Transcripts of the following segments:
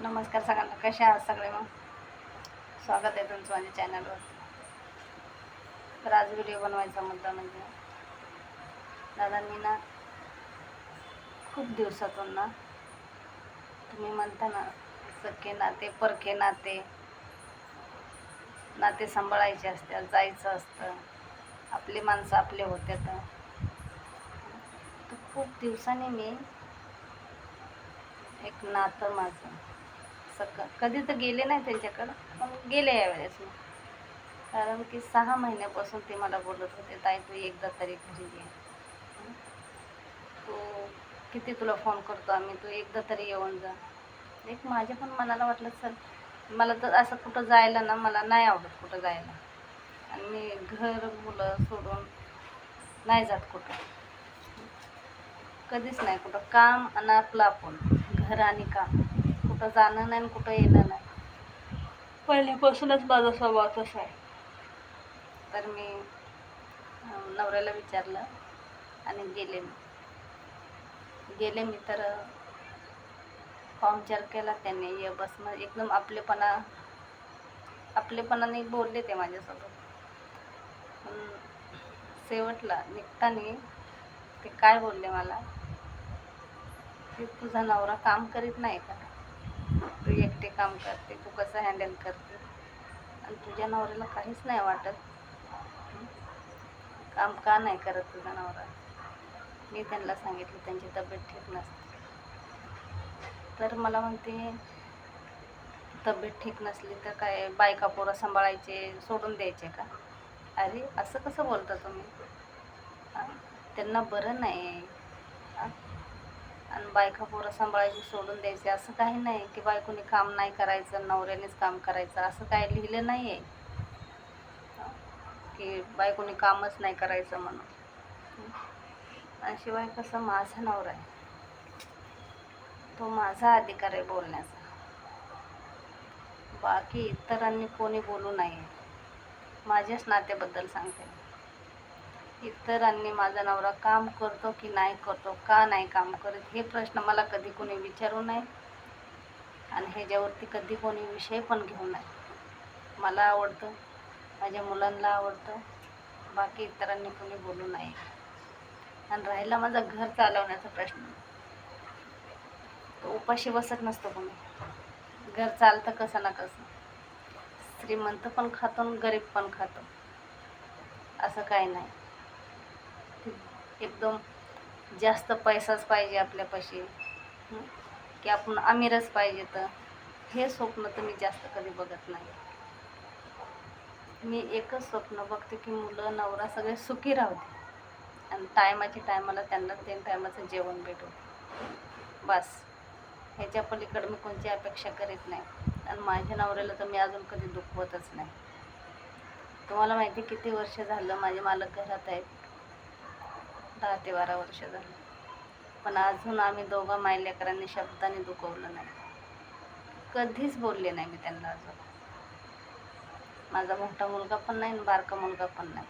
नमस्कार सगळ्यांना. कसे आहात सगळे मग? स्वागत आहे तुमचं माझ्या चॅनलवर तर आज व्हिडिओ बनवायचा मुद्दा म्हणजे दादा मी ना खूप दिवसातून ना तुम्ही म्हणता ना सख्खे नाते परखे नाते नाते सांभाळायचे असतात जायचं असतं आपली माणसं आपले होते तर खूप दिवसांनी मी एक नातं माझं सक कधी तर गेले नाही त्यांच्याकडं. पण गेले यावेळेस मी कारण की सहा महिन्यापासून ते मला बोलत होते ताई तू एकदा तरी घरी ये. तू किती तुला फोन करतो आम्ही? तू एकदा तरी येऊन जा. एक माझ्या पण मनाला वाटलं सर मला तर असं कुठं जायला ना मला नाही आवडत कुठं जायला. आणि मी घर मुलं सोडून नाही जात कुठं. कधीच नाही कुठं. काम आणि आपलं आपण घर आणि काम. कुठं जाणं नाही आणि कुठं येणं नाही. पहिल्यापासूनच माझा स्वभाव तसा आहे. तर मी अं, नवऱ्याला विचारलं आणि गेले मी. गेले मी तर पाहुणचार केला त्यांनी. ये बस मग एकदम आपलेपणा आपलेपणाने बोलले ते माझ्यासोबत. पण शेवटला निघताना ते काय बोलले मला? की तुझा नवरा काम करीत नाही का? एकटे काम करते तू कसं हँडल करते? आणि तुझ्या नवऱ्याला काहीच नाही वाटत. काम का नाही करत तुझा नवरा? मी त्यांना सांगितलं त्यांची तब्येत ठीक नसते. तर मला म्हणते तब्येत ठीक नसली तर काय बायका पोरं सांभाळायचे सोडून द्यायचे का? अरे असं कसं बोलता तुम्ही? त्यांना बरं नाही. आहे हां? आणि बायका पोरं सांभाळायची सोडून द्यायची. असं काही नाही की बायकोनी काम नाही करायचं नवऱ्यानेच काम करायचं. असं काही लिहिलं नाही आहे की बायकोनी कामच नाही करायचं म्हणून. आणि शिवाय कसं माझा नवरा आहे. तो माझा अधिकार आहे बोलण्याचा. बाकी इतरांनी कोणी बोलू नये. माझ्याच नात्याबद्दल सांगते इतरांनी माझा नवरा काम करतो की नाही करतो का नाही काम करत हे प्रश्न मला कधी कोणी विचारू नये. आणि ह्याच्यावरती कधी कोणी विषय पण घेऊ नये. मला आवडतं माझ्या मुलांना आवडतं बाकी इतरांनी कोणी बोलू नये. आणि राहिला माझा घर चालवण्याचा प्रश्न. तो उपाशी बसत नसतो कोणी. घर चालतं कसं ना कसं. श्रीमंत पण खातो आणि गरीब पण खातो. असं काही नाही. एकदम जास्त पैसाच पाहिजे आपल्यापाशी. की आपण अमीरच पाहिजे तर. हे स्वप्न तर मी जास्त कधी बघत नाही. मी एकच स्वप्न बघते की मुलं नवरा सगळे सुखी राहते आणि टायमाच्या टायमाला त्यांना तीन टायमाचं जेवण भेटू बस. ह्याच्या पलीकडे मी कोणची अपेक्षा करीत नाही. आणि माझ्या नवऱ्याला तर मी अजून कधी दुखवतच नाही. तुम्हाला माहिती आहे किती वर्ष झालं माझे मालक घरात आहेत. दहा ते बारा वर्ष झालं. पण अजून आम्ही दोघं मायलेकरांनी शब्दाने दुखवलं नाही. कधीच बोलले नाही मी त्यांना अजून. माझा मोठा मुलगा पण नाही आणि बारका मुलगा पण नाही.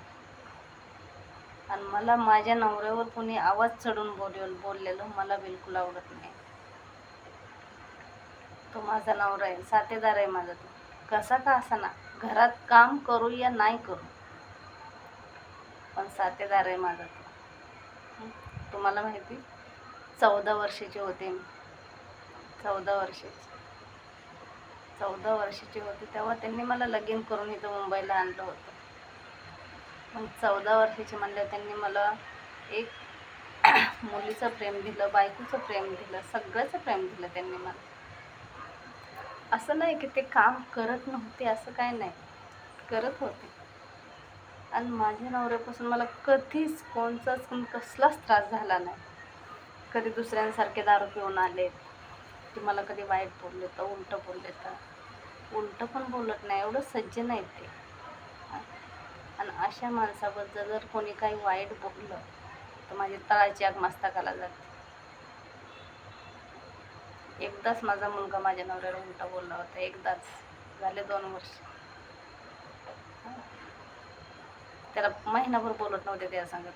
आणि मला माझ्या नवऱ्यावर कोणी आवाज चढून बोल बोललेलं मला बिलकुल आवडत नाही. तो माझा नवरा आहे साथेदार आहे माझा तो. कसा का असा ना घरात काम करू या नाही करू. पण साथेदार आहे माझा तो. तुम्हाला माहिती? चौदा वर्षाचे होते. चौदा वर्षाचे. चौदा वर्षाची होते तेव्हा त्यांनी मला लगीन करून इथं मुंबईला आणलं होतं. मग चौदा वर्षाचे म्हणल्यावर त्यांनी मला एक मुलीचं प्रेम दिलं बायकोचं प्रेम दिलं सगळ्याचं प्रेम दिलं त्यांनी मला. असं नाही की ते काम करत नव्हते असं काय नाही. करत होते. आणि माझ्या नवऱ्यापासून मला कधीच कोणचाच कसलाच त्रास झाला नाही. कधी दुसऱ्यांसारखे दारू पिऊन आले की मला कधी वाईट बोलले तर उलटं बोलले तर. उलटं पण बोलत नाही एवढं सज्जन आहेत ते. आणि अशा माणसाबद्दल जर कोणी काही वाईट बोललं तर माझी तळाची आग मस्तकाला जाते. एकदाच माझा मुलगा माझ्या नवऱ्याला उलटा बोलला होता एकदाच. झाले दोन वर्ष हा. त्याला महिनाभर बोलत नव्हते त्या सांगत.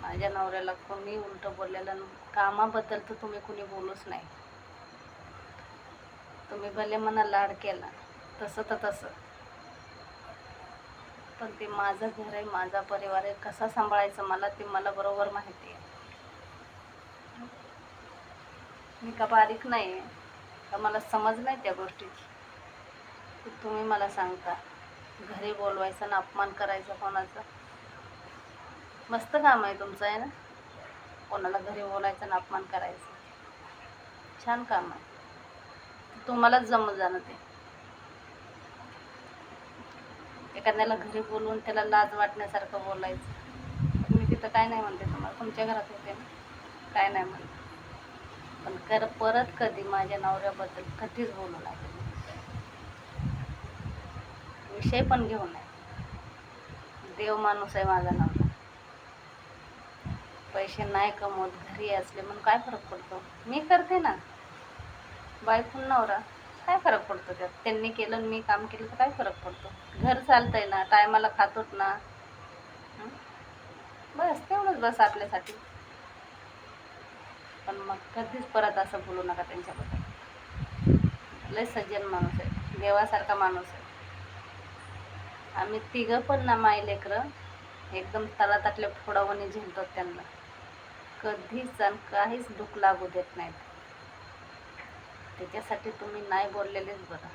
माझ्या नवऱ्याला कोणी उलटं बोललेलं कामाबद्दल तर तुम्ही कुणी बोलूच नाही. तुम्ही भले मना लाड केला तसं तर तसं. पण ते माझं घर आहे माझा परिवार आहे कसा सांभाळायचं मला ते मला बरोबर माहिती आहे. मी का बारीक नाही आहे का मला समज नाही त्या गोष्टीची? तुम्ही मला सांगता. घरी बोलवायचं ना अपमान करायचा कोणाचा? मस्त काम आहे तुमचं आहे ना? कोणाला घरी बोलायचं ना अपमान करायचं. छान काम आहे. तुम्हालाच जमत जाणं ते. एखाद्याला घरी बोलवून त्याला लाज वाटण्यासारखं बोलायचं. मी तिथं काय नाही म्हणते तुम्हाला. तुमच्या घरात होते ना? काय नाही म्हणते. पण कर परत कधी माझ्या नवऱ्याबद्दल कधीच बोलू लागेल विषय पण घेऊ नये देव माणूस आहे माझा नवरा. पैसे नाही कमवत घरी असले म्हणून काय फरक पडतो? मी करते ना. बायकून नवरा काय फरक पडतो त्यात? त्यांनी केलं आणि मी काम केलं तर काय फरक पडतो? घर चालतंय ना टायमाला खातोत ना. बस तेवढंच बस आपल्यासाठी. पण मग कधीच परत असं बोलू नका त्यांच्याबद्दल. लय सज्जन माणूस आहे. देवासारखा माणूस आहे. आम्ही तिघं पण ना माई लेकरं. एकदम तलातातल्या फोडावणी झेलतो त्यांना. कधीच आणि काहीच दुःख लागू देत नाहीत. त्याच्यासाठी तुम्ही नाही बोललेलेच बरं.